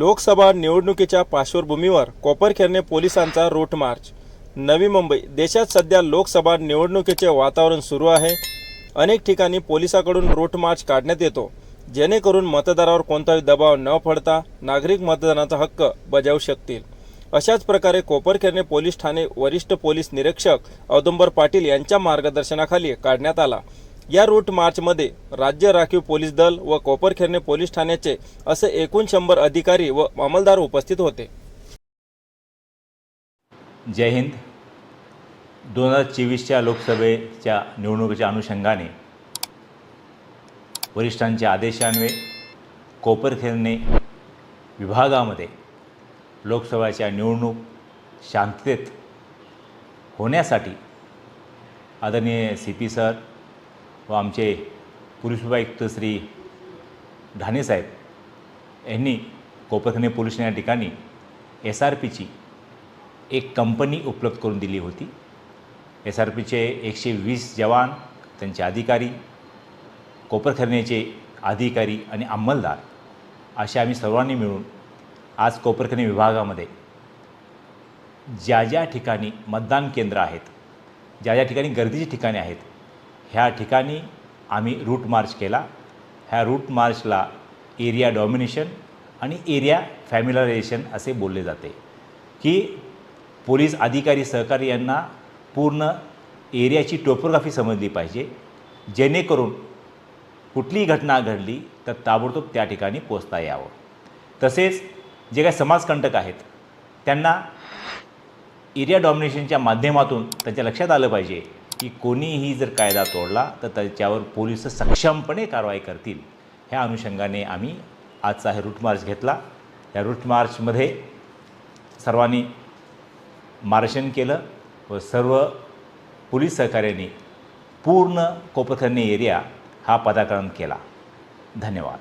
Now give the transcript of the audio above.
लोकसभा निवडणुकीच्या पार्श्वभूमीवर कोपरखेरणे पोलिसांचा रूट मार्च. नवी मुंबई देशात सध्या लोकसभा निवडणुकीचे वातावरण सुरू आहे. अनेक ठिकाणी पोलिसाकडून रूट मार्च काढण्यात येतो. जेणेकरून मतदारावर कोणताही दबाव न पडता नागरिक मतदानाचा हक्क बजावू शकतील. अशाच प्रकारे कोपरखेरणे पोलीस ठाणे वरिष्ठ पोलीस निरीक्षक औदुंबर पाटील यांच्या मार्गदर्शनाखाली काढण्यात आला. या रूट मार्चमध्ये राज्य राखीव पोलीस दल व कोपरखेरणे पोलीस ठाण्याचे असे एकूण शंभर अधिकारी व अंमलदार उपस्थित होते. जय हिंद. दोन हजार चोवीसच्या लोकसभेच्या निवडणुकीच्या अनुषंगाने वरिष्ठांच्या आदेशान्वये कोपरखेरणे विभागामध्ये लोकसभेच्या निवडणूक शांततेत होण्यासाठी आदरणीय सी पी सर व आमचे पोलीस उपायुक्त श्री ढाणेसाहेब यांनी कोपरखने पोलीस या ठिकाणी एस आर पीची एक कंपनी उपलब्ध करून दिली होती. एस आर पीचे एकशे वीस जवान त्यांचे अधिकारी कोपरखरणेचे अधिकारी आणि अंमलदार असे आम्ही सर्वांनी मिळून आज कोपरखणे विभागामध्ये ज्या ज्या ठिकाणी मतदान केंद्र आहेत ज्या ज्या ठिकाणी गर्दीची ठिकाणे आहेत ह्या ठिकाणी आम्ही रूट मार्च केला. ह्या रूट मार्चला एरिया डॉमिनेशन आणि एरिया फॅमिलायझेशन असे बोलले जाते. की पोलीस अधिकारी सहकारी यांना पूर्ण एरियाची टोपोग्राफी समजली पाहिजे. जेणेकरून कुठलीही घटना घडली तर ताबडतोब त्या ठिकाणी पोचता यावं. तसेच जे काही समाजकंटक आहेत त्यांना एरिया डॉमिनेशनच्या माध्यमातून त्यांच्या लक्षात आलं पाहिजे. की कोणीही जर कायदा तोडला तर त्याच्यावर पोलीस सक्षमपणे कारवाई करतील. ह्या अनुषंगाने आम्ही आजचा हे रूट मार्च घेतला. या रूट मार्चमध्ये सर्वांनी मार्शन केलं व सर्व पोलीस सहकार्यांनी पूर्ण कोपरखन्ने एरिया हा पदाकरण केला. धन्यवाद.